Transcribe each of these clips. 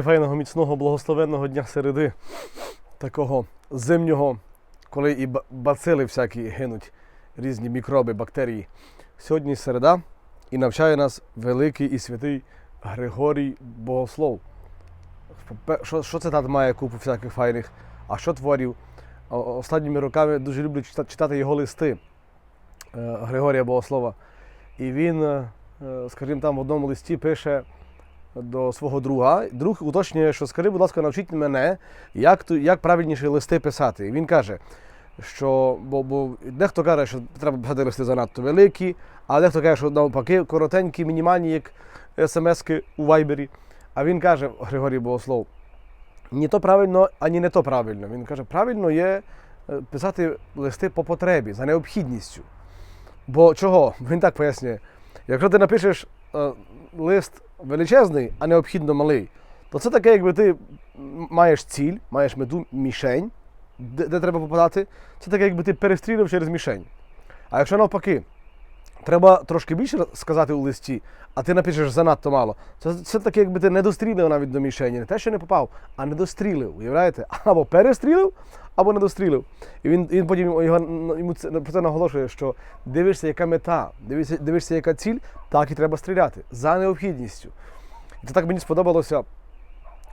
Прифайного міцного благословенного дня середи, такого зимнього, коли і бацили всякі гинуть, різні мікроби, бактерії. Сьогодні середа і навчає нас великий і святий Григорій Богослов. Що, що це тат має купу всяких файних, а що творів? Останніми роками дуже люблю читати його листи е, Григорія Богослова. І він, е, е, скажімо, там в одному листі пише до свого друга. Друг уточнює, що скажи, будь ласка, навчіть мене, як, як правильніше листи писати. І він каже, що бо, бо дехто каже, що треба писати листи занадто великі, а дехто каже, що навпаки коротенькі, мінімальні, як смски у Вайбері. А він каже, Григорій Богослов, ні то правильно, ані не то правильно. Він каже, правильно є е, писати листи по потребі, за необхідністю. Бо чого? Він так пояснює. Якщо ти напишеш е, лист величезний, а необхідно малий, то це таке, якби ти маєш ціль, маєш мету, мішень, де, де треба попадати. Це таке, якби ти перестрілив через мішень. А якщо навпаки, треба трошки більше сказати у листі, а ти напишеш занадто мало, це, це таке, якби ти не дострілив навіть до мішені. Не те, що не попав, а не дострілив. Уявляєте? Або перестрілив, або не дострілив. І він, він потім його, йому це, про це наголошує, що дивишся, яка мета, дивишся, дивишся, яка ціль, так і треба стріляти за необхідністю. І це так мені сподобалося,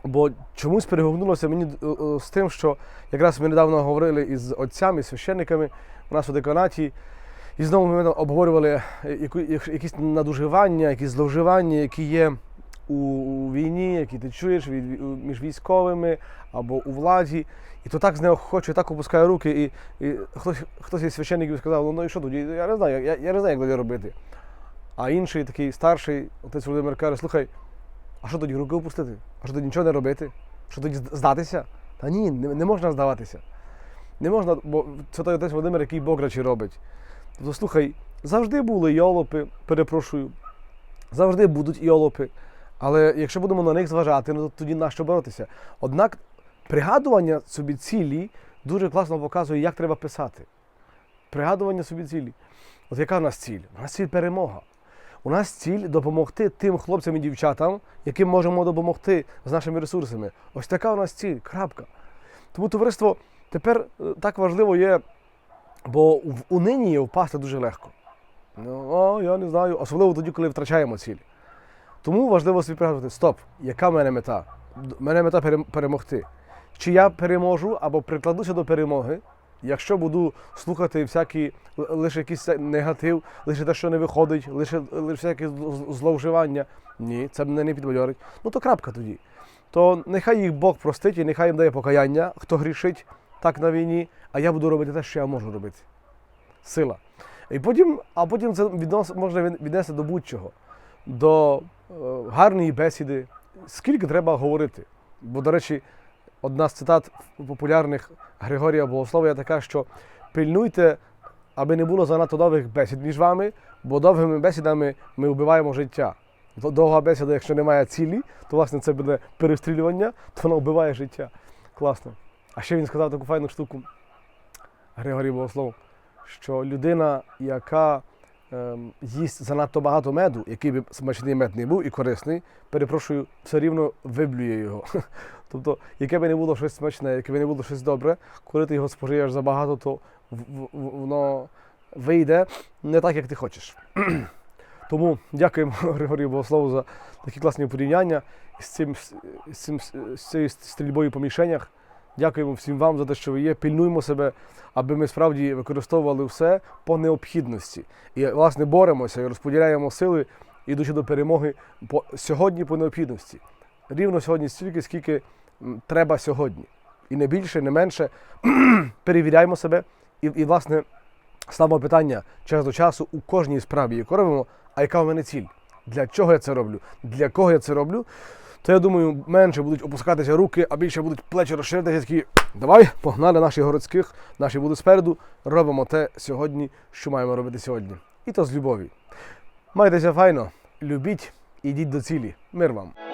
бо чомусь перегукнулося мені е, е, з тим, що якраз ми недавно говорили із отцями, священниками у нас у деканаті. І знову ми обговорювали е, якісь надуживання, якісь зловживання, які є у, війні, які ти чуєш між військовими або у владі. І то так знеохоче, так опускає руки. І, і хтось, хтось із священників сказав, ну, ну і що тоді? Я не знаю, я, я не знаю, як тоді робити. А інший такий старший, отець Володимир каже, слухай, а що тоді руки опустити? А що тоді нічого не робити? Що тоді здатися? Та ні, не, не можна здаватися. Не можна, бо це той отець Володимир, який бограчі робить. Тобто, слухай, завжди були йолопи, перепрошую, завжди будуть йолопи. Але якщо будемо на них зважати, ну то тоді на що боротися? Однак пригадування собі цілі дуже класно показує, як треба писати. Пригадування собі цілі. От яка в нас ціль? У нас ціль перемога. У нас ціль допомогти тим хлопцям і дівчатам, яким можемо допомогти з нашими ресурсами. Ось така у нас ціль. Крапка. Тому товариство тепер е, так важливо є, бо в унинії впасти дуже легко. Ну, о, я не знаю, особливо тоді, коли втрачаємо ціль. Тому важливо собі пригадувати, стоп, яка в мене мета? Д- мене мета перемогти. Чи я переможу або прикладуся до перемоги, якщо буду слухати всякі лише якийсь негатив, лише те, що не виходить, лише, лише всяке зловживання. Ні, це мене не підбадьорить. Ну то крапка тоді. То нехай їх Бог простить і нехай їм дає покаяння, хто грішить так на війні, а я буду робити те, що я можу робити. Сила. І потім, а потім це віднос, можна віднести до будь-чого, до е, гарної бесіди. Скільки треба говорити? Бо, до речі, одна з цитат популярних Григорія Богослова така, що пильнуйте, аби не було занадто довгих бесід між вами, бо довгими бесідами ми вбиваємо життя. Довга бесіда, якщо немає цілі, то власне це буде перестрілювання, то вона вбиває життя. Класно. А ще він сказав таку файну штуку, Григорій Богослов, що людина, яка ем, їсть занадто багато меду, який би смачний мед не був і корисний, перепрошую, все рівно виблює його. Тобто, яке би не було щось смачне, яке би не було щось добре, коли ти його спожиєш забагато, то воно вийде не так, як ти хочеш. Тому дякуємо Григорію Богослову за такі класні порівняння з, цим, з, цим, з цією стрільбою по мішенях. Дякуємо всім вам за те, що ви є. Пильнуємо себе, аби ми справді використовували все по необхідності. І, власне, боремося і розподіляємо сили, ідучи до перемоги по, сьогодні по необхідності. Рівно сьогодні стільки, скільки треба сьогодні. І не більше, не менше. Перевіряємо себе і, і, власне, ставимо питання час до часу у кожній справі, яку робимо, а яка в мене ціль? Для чого я це роблю? Для кого я це роблю? То я думаю, менше будуть опускатися руки, а більше будуть плечі розширитися. Такі, давай, погнали наших городських, наші будуть спереду. Робимо те сьогодні, що маємо робити сьогодні. І то з любові. Майтеся файно, любіть, ідіть до цілі. Мир вам.